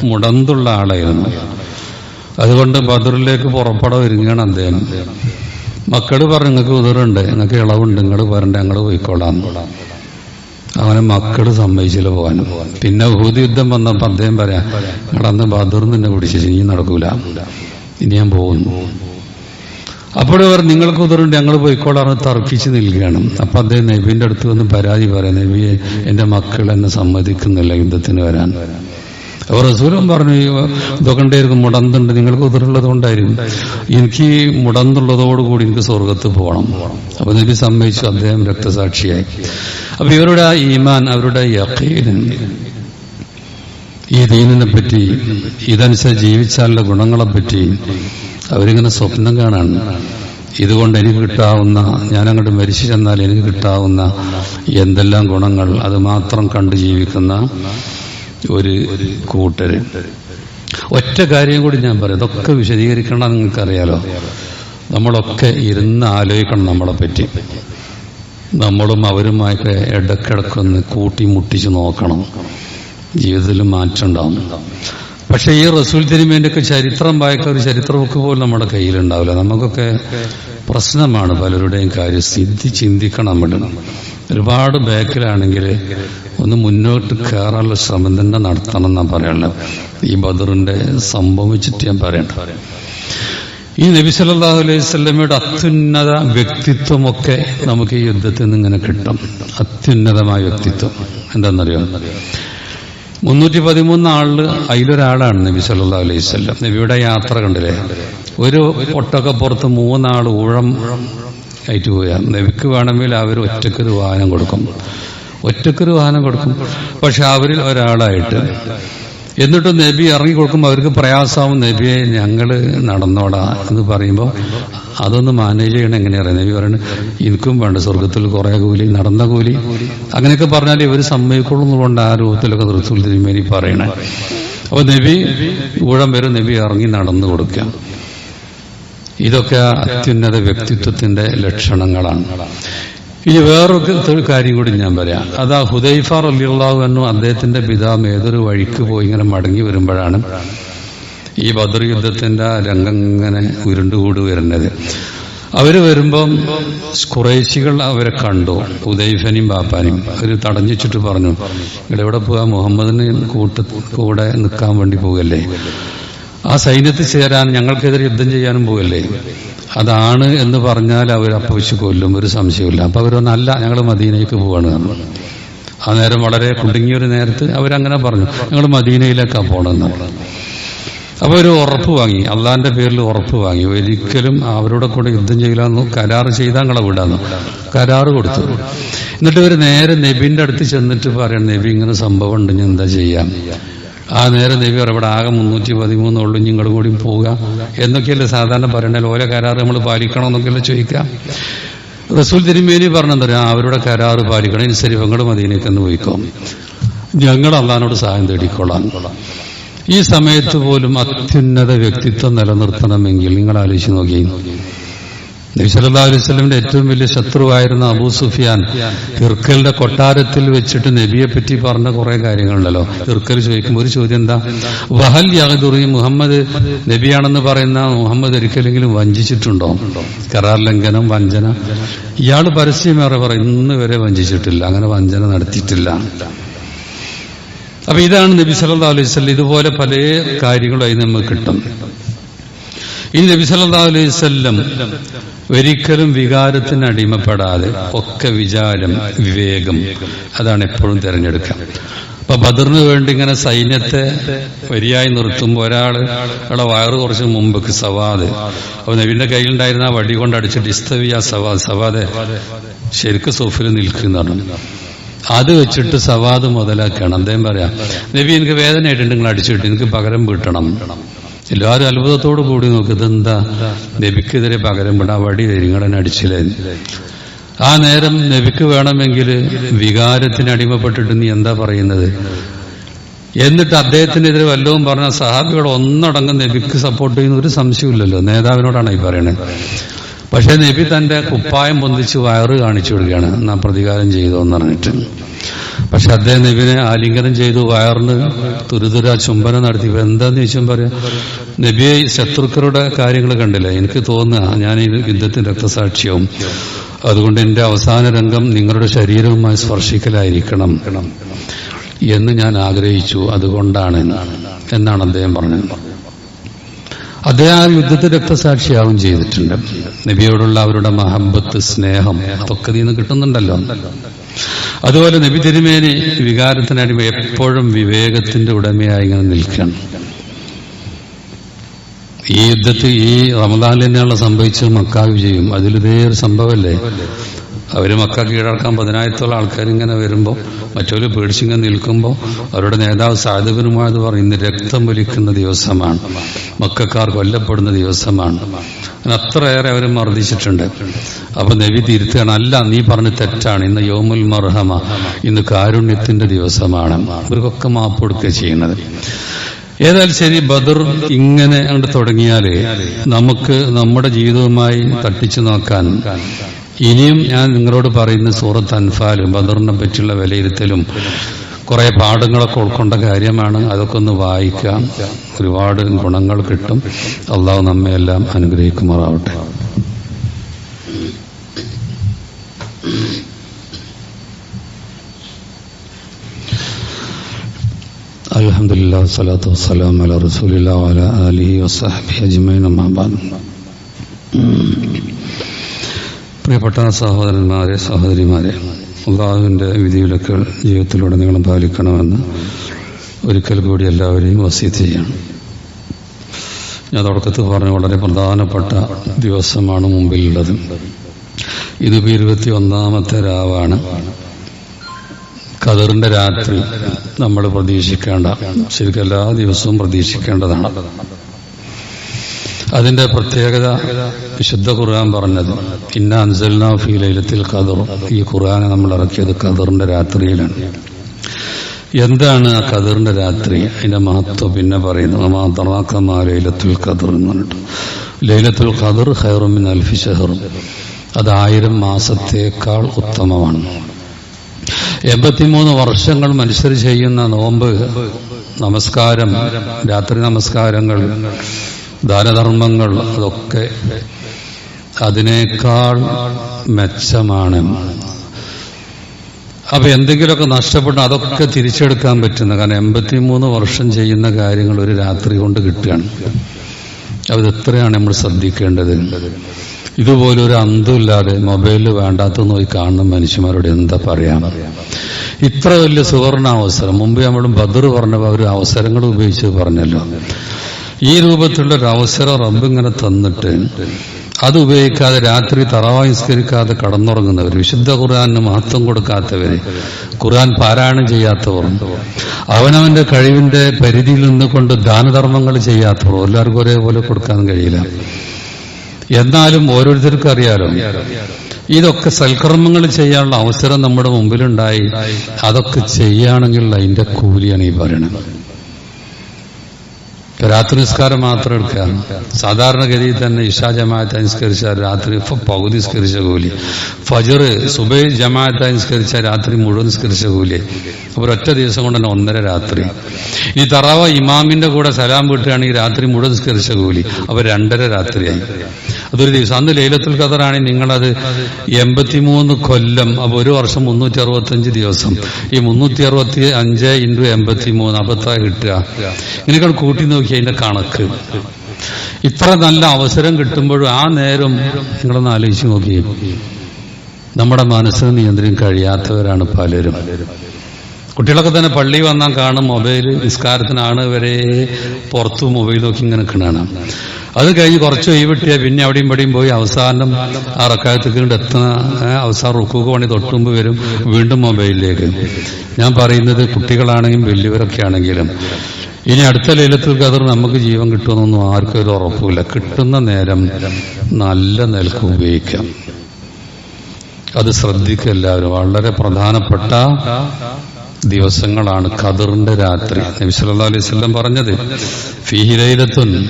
മുടന്തുള്ള ആളായിരുന്നു. അതുകൊണ്ട് ബദറിലേക്ക് പുറപ്പെടാൻ ഒരുങ്ങിയാണ് അദ്ദേഹം. മക്കൾ പറഞ്ഞു നിങ്ങൾക്ക് ഉതിറുണ്ട് നിങ്ങൾക്ക് ഇളവുണ്ട് നിങ്ങൾ വരണ്ട ഞങ്ങൾ പോയിക്കോളാം. അവനെ മക്കൾ സമ്മതിച്ചില്ല പോകാൻ. പിന്നെ ഭൂതി യുദ്ധം വന്നപ്പോ അദ്ദേഹം പറയാം നിങ്ങളന്ന് ബദർ നിന്നെ പിടിച്ചു ഇനി നടക്കൂല. ഇനി ഞാൻ പോകുന്നു അപ്പോഴും അവർ നിങ്ങൾക്ക് ഉതറുണ്ട് ഞങ്ങൾ പോയിക്കോളാറ് തർക്കിച്ച് നിൽക്കുകയാണ്. അപ്പൊ അദ്ദേഹം നബീന്റെ അടുത്ത് വന്ന് പരാതി പറയാം നബിയെ എന്റെ മക്കൾ എന്നെ സമ്മതിക്കുന്നില്ല യുദ്ധത്തിന് വരാൻ. അവർ റസൂലും പറഞ്ഞു "ഈ ഇതൊക്കെ മുടന്തുണ്ട് നിങ്ങൾക്ക് ഉതിരുള്ളത് കൊണ്ടായിരിക്കും. എനിക്ക് മുടന്തുള്ളതോടുകൂടി എനിക്ക് സ്വർഗത്ത് പോകണം. അപ്പൊ നബി സമ്മതിച്ചു അദ്ദേഹം രക്തസാക്ഷിയായി. അപ്പൊ ഇവരുടെ ആ ഈമാൻ അവരുടെ യഖീൻ ഈ ദീനിനെ പറ്റി ഇതനുസരിച്ച് ജീവിച്ചാലുള്ള ഗുണങ്ങളെപ്പറ്റി അവരിങ്ങനെ സ്വപ്നം കാണാണ്. ഇതുകൊണ്ട് എനിക്ക് കിട്ടാവുന്ന ഞാൻ അങ്ങോട്ട് മരിച്ചു ചെന്നാൽ എനിക്ക് കിട്ടാവുന്ന എന്തെല്ലാം ഗുണങ്ങൾ അത് മാത്രം കണ്ടു ജീവിക്കുന്ന ഒരു കൂട്ടര്. ഒറ്റ കാര്യം കൂടി ഞാൻ പറയാം. ഇതൊക്കെ വിശദീകരിക്കണം നിങ്ങൾക്കറിയാലോ. നമ്മളൊക്കെ ഇരുന്ന് ആലോചിക്കണം നമ്മളെ പറ്റി. നമ്മളും അവരുമായൊക്കെ ഇടക്കിടക്കൊന്ന് കൂട്ടിമുട്ടിച്ച് നോക്കണം. ജീവിതത്തിൽ മാറ്റം ഉണ്ടാവും. പക്ഷെ ഈ റസൂൽ തിരുമേന്റെയൊക്കെ ചരിത്രം വായിക്ക ഒരു ചരിത്ര ബുക്ക് പോലും നമ്മുടെ കയ്യിലുണ്ടാവില്ല. നമുക്കൊക്കെ പ്രശ്നമാണ് പലരുടെയും കാര്യം സിദ്ധി ചിന്തിക്കണം നമ്മൾ ഒരുപാട് ബാക്കിലാണെങ്കിൽ ഒന്ന് മുന്നോട്ട് കയറാനുള്ള ശ്രമം തന്നെ നടത്തണം എന്നാ പറയാനുള്ളത് ഈ ബദറിന്റെ സംഭവിച്ചിട്ട് ഞാൻ പറയണ്ട ഈ നബി സല്ലാഹു അലൈഹി സ്വലമയുടെ അത്യുന്നത വ്യക്തിത്വമൊക്കെ നമുക്ക് ഈ യുദ്ധത്തിൽ നിന്ന് ഇങ്ങനെ കിട്ടും. അത്യുന്നതമായ വ്യക്തിത്വം. എന്താണെന്നറിയോ? മുന്നൂറ്റി പതിമൂന്ന് ആൾ അതിലൊരാളാണ് നബി സല്ലാ അലൈഹി സ്വല്ലം നബിയുടെ യാത്ര കണ്ടില്ലേ? ഒരു ഒട്ടൊക്കെ പുറത്ത് മൂന്നാൾ ഊഴം ആയിട്ട് പോയാൽ നബിക്ക് വേണമെങ്കിൽ അവർ ഒറ്റക്കൊരു വാഹനം കൊടുക്കും. ഒറ്റക്കൊരു വാഹനം കൊടുക്കും. പക്ഷെ അവരിൽ ഒരാളായിട്ട് എന്നിട്ട് നബി ഇറങ്ങി കൊടുക്കുമ്പോൾ അവർക്ക് പ്രയാസമാവും നബിയെ ഞങ്ങൾ നടന്നോടാ എന്ന് പറയുമ്പോൾ അതൊന്ന് മാനേജ് ചെയ്യണം. എങ്ങനെയാണ് നബി പറയുന്നത് എനിക്കും വേണ്ട സ്വർഗത്തിൽ കുറെ കൂലി നടന്ന കൂലി. അങ്ങനെയൊക്കെ പറഞ്ഞാൽ ഇവർ സമ്മതിക്കൊള്ളുന്നതുകൊണ്ട് ആ രൂപത്തിലൊക്കെ റസൂൽ തിരുമേനി പറയണേ. അപ്പൊ നബി ഊഴം വരും നബി ഇറങ്ങി നടന്നു കൊടുക്കുക ഇതൊക്കെ അത്യുന്നത വ്യക്തിത്വത്തിന്റെ ലക്ഷണങ്ങളാണ്. ഇനി വേറൊരു കാര്യം കൂടി ഞാൻ പറയാം. അതാ ഹുദൈഫ റലിയുള്ളാഹു എന്നു അദ്ദേഹത്തിന്റെ പിതാവ് ഏതൊരു വഴിക്ക് പോയി ഇങ്ങനെ മടങ്ങി വരുമ്പോഴാണ് ഈ ബദർ യുദ്ധത്തിന്റെ രംഗം ഇങ്ങനെ ഉരുണ്ടുകൂടി വരുന്നത്. അവർ വരുമ്പം കുറേശികൾ അവരെ കണ്ടു ഉദൈഫനെയും ബാപ്പാനെയും. അവർ തടഞ്ഞിച്ചിട്ട് പറഞ്ഞു ഇവിടെ പോവാ മുഹമ്മദിന് കൂട്ട് കൂടെ നിൽക്കാൻ വേണ്ടി പോകല്ലേ ആ സൈന്യത്തിൽ ചേരാൻ ഞങ്ങൾക്കെതിരെ യുദ്ധം ചെയ്യാനും പോകല്ലേ അതാണ് എന്ന് പറഞ്ഞാൽ അവർ അപ്പൊ വെച്ച് കൊല്ലും ഒരു സംശയമില്ല അപ്പൊ അവരൊന്നല്ല ഞങ്ങൾ മദീനയ്ക്ക് പോവാണ്. ആ നേരം വളരെ കുടുങ്ങിയ ഒരു നേരത്ത് അവരങ്ങനെ പറഞ്ഞു ഞങ്ങൾ മദീനയിലേക്കാ പോകണമെന്ന് അപ്പൊ ഒരു ഉറപ്പ് വാങ്ങി അള്ളാന്റെ പേരിൽ ഉറപ്പ് വാങ്ങി. ഒരിക്കലും അവരുടെ കൂടെ യുദ്ധം ചെയ്യില്ലെന്ന് കരാറ് ചെയ്താൽ ഞങ്ങളെ വിടാന്ന്. കരാർ കൊടുത്തു. എന്നിട്ട് ഇവർ നേരെ നബിന്റെ അടുത്ത് ചെന്നിട്ട് പറയണം നബി ഇങ്ങനെ സംഭവം ഉണ്ട് ഞാൻ എന്താ ചെയ്യാം? ആ നേരെ പറയും ഇവിടെ ആകെ മുന്നൂറ്റി പതിമൂന്ന് ഉള്ളു ഇങ്ങോട്ട് കൂടി പോവുക. എന്നൊക്കെയല്ലേ സാധാരണ പറയണേ ഓരോ കരാർ നമ്മൾ പാലിക്കണം എന്നൊക്കെയല്ലേ ചോദിക്കാം റസൂൽ തിരുമേനി പറഞ്ഞെന്തറിയാം അവരുടെ കരാറ് പാലിക്കണം പെങ്ങൾ മദീനയ്ക്ക് എന്ന് പോയിക്കോ. ഞങ്ങൾ അള്ളഹാനോട് സഹായം തേടിക്കൊള്ളാം ഈ സമയത്ത് പോലും അത്യുന്നത വ്യക്തിത്വം നിലനിർത്തണമെങ്കിൽ നിങ്ങൾ ആലോചിച്ച് നോക്കി നബി സല്ലല്ലാഹു അലൈഹി വസല്ലമയുടെ ഏറ്റവും വലിയ ശത്രുവായിരുന്ന അബൂ സുഫിയാൻ ഇർക്കലിന്റെ കൊട്ടാരത്തിൽ വെച്ചിട്ട് നബിയെ പറ്റി പറഞ്ഞ കുറെ കാര്യങ്ങളുണ്ടല്ലോ. ഇർക്കൽ ചോദിക്കുമ്പോൾ ഒരു ചോദ്യം എന്താ? വഹൽ യാഗദുറി മുഹമ്മദ് നബിയാണെന്ന് പറയുന്ന മുഹമ്മദ് ഒരിക്കലെങ്കിലും വഞ്ചിച്ചിട്ടുണ്ടോ? കരാർ ലംഘനം വഞ്ചന? ഇയാൾ പരസ്യമേറെ പറയും ഇന്ന് വരെ വഞ്ചിച്ചിട്ടില്ല അങ്ങനെ വഞ്ചന നടത്തിയിട്ടില്ല. അപ്പൊ ഇതാണ് നബി സല്ലാ അലൈഹി വസല്ലം ഇതുപോലെ പല കാര്യങ്ങളും അതിന് നമുക്ക് കിട്ടും. ഈ നബി സല്ലാ അലൈഹി വസല്ലം ഒരിക്കലും വികാരത്തിന് അടിമപ്പെടാതെ ഒക്കെ വിചാരം വിവേകം അതാണ് എപ്പോഴും തിരഞ്ഞെടുക്കുക. അപ്പൊ ബദറിന് വേണ്ടി ഇങ്ങനെ സൈന്യത്തെ വരിയായി നിർത്തുമ്പോൾ ഒരാൾ അവിടെ വയറ് കുറച്ച് മുമ്പ് സവാദ്. അപ്പൊ നബിന്റെ കയ്യിലുണ്ടായിരുന്ന ആ വടി കൊണ്ട് അടിച്ചിട്ട് ഇസ്തവിയ സവാദ്. സവാദ് ശരിക്കും സോഫിൽ നിൽക്കുന്നതാണ് അത് വെച്ചിട്ട് സവാദ് മുതലാക്കണം അദ്ദേഹം പറയാം നബി എനിക്ക് വേദനയായിട്ടുണ്ട് നിങ്ങൾ അടിച്ചിട്ട് എനിക്ക് പകരം വീട്ടണം. എല്ലാവരും അത്ഭുതത്തോടു കൂടി നോക്കി. ഇതെന്താ? നബിക്കെതിരെ പകരം വിടാ വടി നിങ്ങളെ അടിച്ചില്ലേ? ആ നേരം നബിക്ക് വേണമെങ്കിൽ വികാരത്തിന് അടിമപ്പെട്ടിട്ട് നീ എന്താ പറയുന്നത്? എന്നിട്ട് അദ്ദേഹത്തിനെതിരെ വല്ലതും പറഞ്ഞ സഹാബികൾ ഒന്നടങ്കം നബിക്ക് സപ്പോർട്ട് ചെയ്യുന്ന ഒരു സംശയമില്ലല്ലോ നേതാവിനോടാണ് ഈ പറയുന്നത് പക്ഷെ നബി തന്റെ കുപ്പായം പൊന്തിച്ച് വയറ് കാണിച്ചു കൊടുക്കുകയാണ്. എന്നാ പ്രതികാരം ചെയ്തോ എന്ന് പറഞ്ഞിട്ട്. പക്ഷെ അദ്ദേഹം നബിനെ ആലിംഗനം ചെയ്തു വയറിന് തുരുതുര ചുംബനം നടത്തി. എന്താന്ന് ചോദിച്ചാൽ പറയാം നബിയെ ശത്രുക്കളുടെ കാര്യങ്ങൾ കണ്ടില്ല? എനിക്ക് തോന്നുക ഞാൻ ഈ യുദ്ധത്തിന് രക്തസാക്ഷിയാവും. അതുകൊണ്ട് എന്റെ അവസാന രംഗം നിങ്ങളുടെ ശരീരവുമായി സ്പർശിക്കലായിരിക്കണം എന്ന് ഞാൻ ആഗ്രഹിച്ചു. അതുകൊണ്ടാണ് എന്നാണ് അദ്ദേഹം പറഞ്ഞത്. അദ്ദേഹം ആ യുദ്ധത്തിൽ രക്തസാക്ഷിയാവും ചെയ്തിട്ടുണ്ട്. നബിയോടുള്ള അവരുടെ മഹബത്ത് സ്നേഹം നിന്ന് കിട്ടുന്നുണ്ടല്ലോ. അതുപോലെ നബി തിരുമേനി വികാരത്തിനടിമ എപ്പോഴും വിവേകത്തിന്റെ ഉടമയായി ഇങ്ങനെ നിൽക്കണം. ഈ യുദ്ധത്തിൽ ഈ റമദാനിൽ തന്നെയുള്ള സംഭവിച്ചത് മക്കാ വിജയം. അതിലിതേ ഒരു സംഭവമല്ലേ? അവർ മക്ക കീഴടക്കാൻ പതിനായിരത്തോളം ആൾക്കാർ ഇങ്ങനെ വരുമ്പോൾ മറ്റൊരു പേടിച്ചിങ്ങനെ നിൽക്കുമ്പോൾ അവരുടെ നേതാവ് സാധുവിനുമായത് പറയും ഇന്ന് രക്തം വലിക്കുന്ന ദിവസമാണ്. മക്കാർ കൊല്ലപ്പെടുന്ന ദിവസമാണ്. അത്രയേറെ അവർ മർദ്ദിച്ചിട്ടുണ്ട്. അപ്പൊ നബി തിരുത്തുകയാണ്. അല്ല നീ പറഞ്ഞ് തെറ്റാണ്. ഇന്ന് യോമുൽ മർഹമ ഇന്ന് കാരുണ്യത്തിന്റെ ദിവസമാണ്. ഇവർക്കൊക്കെ മാപ്പ് കൊടുക്കുക ചെയ്യുന്നത്. ഏതായാലും ശരി ബദർ ഇങ്ങനെ അങ്ങോട്ട് തുടങ്ങിയാൽ നമുക്ക് നമ്മുടെ ജീവിതവുമായി തട്ടിച്ചു നോക്കാൻ. ഇനിയും ഞാൻ നിങ്ങളോട് പറയുന്ന സൂറത്ത് അൻഫാലും ബദറിനെ പറ്റിയുള്ള വിലയിരുത്തലും കുറെ പാഠങ്ങളൊക്കെ ഉൾക്കൊണ്ട കാര്യമാണ്. അതൊക്കെ ഒന്ന് വായിക്കാം. ഒരുപാട് ഗുണങ്ങൾ കിട്ടും. അള്ളാഹു നമ്മെ എല്ലാം അനുഗ്രഹിക്കുമാറാവട്ടെ സ്വലാത്തു അല അലിഹി പ്രിയപ്പെട്ട സഹോദരന്മാരെ സഹോദരിമാരെ അള്ളാഹുവിന്റെ വിധിവിലക്കുകൾ ജീവിതത്തിലുടനീളം പാലിക്കണമെന്ന് ഒരിക്കൽ കൂടി എല്ലാവരെയും വസീത്ത് ചെയ്യണം. ഞാൻ തുടക്കത്തിൽ പറഞ്ഞ വളരെ പ്രധാനപ്പെട്ട ദിവസമാണ് മുമ്പിലുള്ളത്. ഇതിപ്പോൾ ഇരുപത്തി ഒന്നാമത്തെ രാവാണ്. ഖദറിന്റെ രാത്രി നമ്മൾ പ്രതീക്ഷിക്കേണ്ട ശരിക്കും എല്ലാ ദിവസവും പ്രതീക്ഷിക്കേണ്ടതാണ്. അതിന്റെ പ്രത്യേകത വിശുദ്ധ ഖുർആൻ പറഞ്ഞത്. ഇന്ന അൻസൽന ഫീ ലൈലത്തിൽ ഖദർ. ഈ ഖുർആനെ നമ്മൾ ഇറക്കിയത് ഖദറിന്റെ രാത്രിയിലാണ്. എന്താണ് ആ ഖദറിന്റെ രാത്രി? അതിന്റെ മഹത്വം പിന്നെ പറയുന്നത് മാതറാക്കമാ ലൈലത്തുൽ ഖദർ എന്ന് പറഞ്ഞിട്ട്. ലൈലത്തുൽ ഖദർ ഖൈറുമിൻ അൽഫി ഷെഹറും അത് ആയിരം മാസത്തേക്കാൾ ഉത്തമമാണ്. എൺപത്തിമൂന്ന് വർഷങ്ങൾ മനുഷ്യർ ചെയ്യുന്ന നോമ്പ് നമസ്കാരം രാത്രി നമസ്കാരങ്ങൾ ദാനധർമ്മങ്ങൾ അതൊക്കെ അതിനേക്കാൾ മെച്ചമാണ്. അപ്പൊ എന്തെങ്കിലുമൊക്കെ നഷ്ടപ്പെട്ട അതൊക്കെ തിരിച്ചെടുക്കാൻ പറ്റുന്ന കാരണം എൺപത്തിമൂന്ന് വർഷം ചെയ്യുന്ന കാര്യങ്ങൾ ഒരു രാത്രി കൊണ്ട് കിട്ടുകയാണ്. അത് എത്രയാണ് നമ്മൾ ശ്രദ്ധിക്കേണ്ടത്? ഇതുപോലെ ഒരു അന്തമില്ലാതെ മൊബൈലിൽ വേണ്ടാത്ത നോക്കി കാണുന്ന മനുഷ്യന്മാരോട് എന്താ പറയാം? ഇത്ര വലിയ സുവർണ അവസരം മുമ്പ് നമ്മൾ ബദർ പറഞ്ഞപ്പോൾ അവർ അവസരങ്ങൾ ഉപയോഗിച്ച് പറഞ്ഞല്ലോ. ഈ രൂപത്തിലുള്ള ഒരു അവസരം റബ്ബ് ഇങ്ങനെ തന്നിട്ട് അത് ഉപയോഗിക്കാതെ രാത്രി തറവായുസ്കരിക്കാതെ കടന്നുറങ്ങുന്നവർ വിശുദ്ധ ഖുർആാനിന് മഹത്വം കൊടുക്കാത്തവര് ഖുർആൻ പാരായണം ചെയ്യാത്തവർ അവനവന്റെ കഴിവിന്റെ പരിധിയിൽ നിന്നുകൊണ്ട് ദാനധർമ്മങ്ങൾ ചെയ്യാത്തവർ എല്ലാവർക്കും ഒരേപോലെ കൊടുക്കാൻ കഴിയില്ല. എന്നാലും ഓരോരുത്തർക്കും അറിയാലോ ഇതൊക്കെ സൽക്കർമ്മങ്ങൾ ചെയ്യാനുള്ള അവസരം നമ്മുടെ മുമ്പിലുണ്ടായി അതൊക്കെ ചെയ്യുകയാണെങ്കിൽ അതിന്റെ കൂലിയാണ് ഈ ഇപ്പൊ രാത്രി നിസ്കാരം മാത്രം എടുക്കുക. സാധാരണഗതിയിൽ തന്നെ ഇഷാ ജമാഅത്ത് നിസ്കരിച്ചാൽ രാത്രി പകുതി നിസ്കരിച്ച കൂലി. ഫജർ സുബൈ ജമാഅത്ത് നിസ്കരിച്ചാൽ രാത്രി മുഴുവൻ നിസ്കരിച്ച കൂലി. അപ്പൊ ഒറ്റ ദിവസം കൊണ്ട് തന്നെ ഒന്നര രാത്രി. ഈ തറാവ ഇമാമിന്റെ കൂടെ സലാം വീട്ടുകയാണെങ്കിൽ രാത്രി മുഴുവൻ നിസ്കരിച്ച കൂലി. അപ്പൊ രണ്ടര രാത്രിയായി. അതൊരു ദിവസം. അന്ന് ലൈലത്തുൽ ഖദറാണെങ്കിൽ നിങ്ങളത് എൺപത്തിമൂന്ന് കൊല്ലം അപ്പൊ ഒരു വർഷം മുന്നൂറ്റി അറുപത്തഞ്ച് ദിവസം. ഈ മുന്നൂറ്റി അറുപത്തി അഞ്ച് ഇന്റു എൺപത്തി മൂന്ന് അബദ്ധ കിട്ടുക. ഇങ്ങനെയൊക്കെ കൂട്ടി നോക്കി അതിന്റെ കണക്ക്. ഇത്ര നല്ല അവസരം കിട്ടുമ്പോഴും ആ നേരം നിങ്ങളൊന്ന് ആലോചിച്ച് നോക്കി. നമ്മുടെ മനസ്സിന് നിയന്ത്രിക്കാൻ കഴിയാത്തവരാണ് പലരും. കുട്ടികളൊക്കെ തന്നെ പള്ളി വന്നാൽ കാണും മൊബൈൽ നിസ്കാരത്തിനാണ് വരെ പുറത്തു മൊബൈൽ നോക്കി ഇങ്ങനെ കാണാം അത് കഴിഞ്ഞ് കുറച്ച് കൈ ഒഴിവിട്ടിയ പിന്നെ അവിടെയും ഇവിടെയും പോയി അവസാനം ആ റക്കായത്തേക്ക് എത്തുന്ന അവസാന റുക്കൂക്ക് പണി തൊട്ടുമ്പ് വരും വീണ്ടും മൊബൈലിലേക്ക്. ഞാൻ പറയുന്നത് കുട്ടികളാണെങ്കിലും വലിയവരൊക്കെ ആണെങ്കിലും ഇനി അടുത്ത ലൈലത്തിൽ കതർ നമുക്ക് ജീവൻ കിട്ടുമെന്നൊന്നും ആർക്കും ഒരു ഉറപ്പില്ല കിട്ടുന്ന നേരം നല്ല നിലയ്ക്ക് ഉപയോഗിക്കാം. അത് ശ്രദ്ധിക്കുക എല്ലാവരും. വളരെ പ്രധാനപ്പെട്ട ദിവസങ്ങളാണ് കതിറിന്റെ രാത്രി. നബി സല്ലല്ലാഹു അലൈഹി സ്വല്ലം പറഞ്ഞത് ഫിഹിലയിലെത്തുന്നു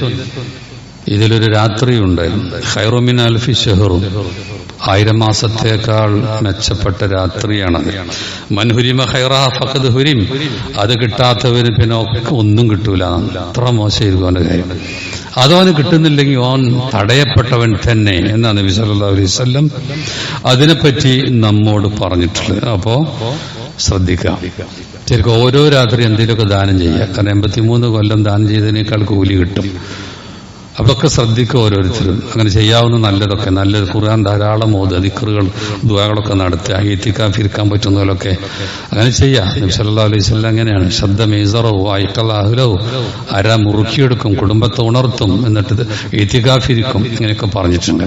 ഇതിലൊരു രാത്രിയുണ്ട്. ഹൈറോമിൻ അൽഫി ഷെഹറും. ആയിരം മാസത്തേക്കാൾ മെച്ചപ്പെട്ട രാത്രിയാണ് മൻഹുരിമ ഹൈറ ഫഖദ് ഹുരിം. അത് കിട്ടാത്തവന് പിന്നെ ഒന്നും കിട്ടൂല. അത്ര മോശമായിരിക്കും അവന്റെ കാര്യം. അതവന് കിട്ടുന്നില്ലെങ്കിൽ ഓൻ തടയപ്പെട്ടവൻ തന്നെ എന്നാണ് നബി സല്ലല്ലാഹു അലൈഹി വസല്ലം അതിനെപ്പറ്റി നമ്മോട് പറഞ്ഞിട്ടുള്ളത്. അപ്പോ ശ്രദ്ധിക്കാം ശരിക്കും ഓരോ രാത്രി എന്തെങ്കിലുമൊക്കെ ദാനം ചെയ്യുക. കാരണം എൺപത്തിമൂന്ന് കൊല്ലം ദാനം ചെയ്തതിനേക്കാൾ കൂലി കിട്ടും. അതൊക്കെ ശ്രദ്ധിക്കുക ഓരോരുത്തരും. അങ്ങനെ ചെയ്യാവുന്ന നല്ലതൊക്കെ നല്ല ഖുർആൻ ധാരാളം ഓത് ദിക്കറുകൾ ദുആകളൊക്കെ നടത്തുക. പറ്റുന്ന പറ്റുന്നതിലൊക്കെ അങ്ങനെ ചെയ്യാം. നബി അലൈവല്ല അങ്ങനെയാണ്. ശബ്ദ മേസറോ ആയിട്ടുള്ള അഹുലോ അര മുറുക്കിയെടുക്കും കുടുംബത്തെ ഉണർത്തും എന്നിട്ട് ഈത്തിക്കാഫ് ഇരിക്കും. ഇങ്ങനെയൊക്കെ പറഞ്ഞിട്ടുണ്ട്.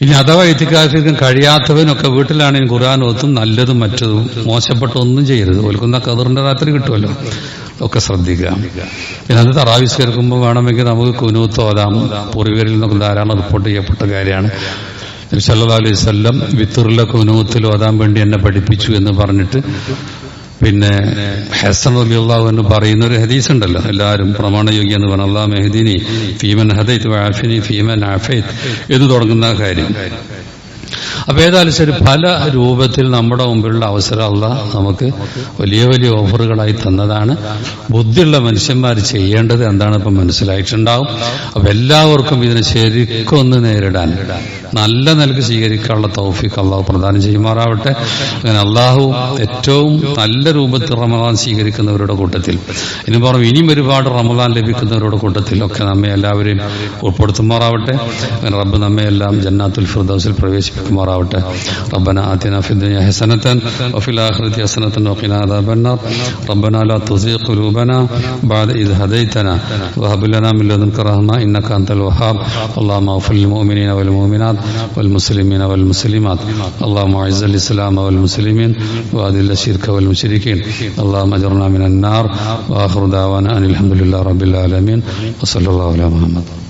ഇനി അഥവാ എത്തിക്കാഫിക്കും കഴിയാത്തവനൊക്കെ വീട്ടിലാണെങ്കിൽ ഖുർആൻ ഓത്തും നല്ലതും മറ്റതും. മോശപ്പെട്ട ഒന്നും ചെയ്യരുത് ഒലുക്കുന്ന കതിറിന്റെ രാത്രി കിട്ടുമല്ലോ. ഒക്കെ ശ്രദ്ധിക്കുക. പിന്നെ അത് തറാവിസ്കരിക്കുമ്പോൾ വേണമെങ്കിൽ നമുക്ക് കുനൂത്ത് ഓതാം പൂർവികരിൽ നിന്നൊക്കെ ധാരാളം റിപ്പോർട്ട് ചെയ്യപ്പെട്ട കാര്യമാണ്. നബി സല്ലല്ലാഹു അലൈഹി വസല്ലം വിത്തുറിലെ കുനൂത്തിൽ ഓതാൻ വേണ്ടി എന്നെ പഠിപ്പിച്ചു എന്ന് പറഞ്ഞിട്ട് പിന്നെ ഹസൻ അലിയുള്ളാഹു എന്ന് പറയുന്ന ഒരു ഹദീസ് ഉണ്ടല്ലോ. എല്ലാവരും പ്രമാണയോഗ്യ എന്ന് പറഞ്ഞ. അള്ളാഹ് മെഹദീനി ഫീമൻ ഹദൈത്ത് ഫീമൻ ആഫൈത്ത്. എന്ന് തുടങ്ങുന്ന കാര്യം. അപ്പൊ ഏതായാലും ശരി പല രൂപത്തിൽ നമ്മുടെ മുമ്പിലുള്ള അവസരം അല്ല നമുക്ക് വലിയ വലിയ ഓഫറുകളായി തന്നതാണ്. ബുദ്ധിയുള്ള മനുഷ്യന്മാർ ചെയ്യേണ്ടത് എന്താണ് ഇപ്പം മനസ്സിലായിട്ടുണ്ടാവും. അപ്പൊ എല്ലാവർക്കും ഇതിനെ ശരിക്കൊന്ന് നേരിടാൻ നല്ല നിലയ്ക്ക് സ്വീകരിക്കാനുള്ള തൗഫിക്ക് അള്ളാഹു പ്രദാനം ചെയ്യുമാറാവട്ടെ. അങ്ങനെ അള്ളാഹു ഏറ്റവും നല്ല രൂപത്തിൽ റമദാൻ സ്വീകരിക്കുന്നവരുടെ കൂട്ടത്തിൽ ഇനി പറഞ്ഞു ഇനിയും ഒരുപാട് റമദാൻ ലഭിക്കുന്നവരുടെ കൂട്ടത്തിൽ ഒക്കെ നമ്മെ എല്ലാവരെയും ഉൾപ്പെടുത്തുമാറാവട്ടെ. അങ്ങനെ റബ്ബ് നമ്മെ എല്ലാം ജന്നാത്തുൽ ഫിർദൌസിൽ പ്രവേശിപ്പിക്കുമാറാവട്ടെ. ربنا آتنا في الدنيا حسنة وفي الآخرة حسنة وقنا عذاب النار. ربنا لا ലാ قلوبنا بعد إذ هديتنا. وهب لنا من لدنك ലദുൻക إنك أنت الوهاب. اللهم اغفر للمؤمنين والمؤمنات والمسلمين والمسلمات. اللهم اعز الإسلام والمسلمين وأذل الشرك والمشركين. اللهم اجرنا من النار. وآخر دعوانا أن الحمد لله رب العالمين. وصلى الله على محمد.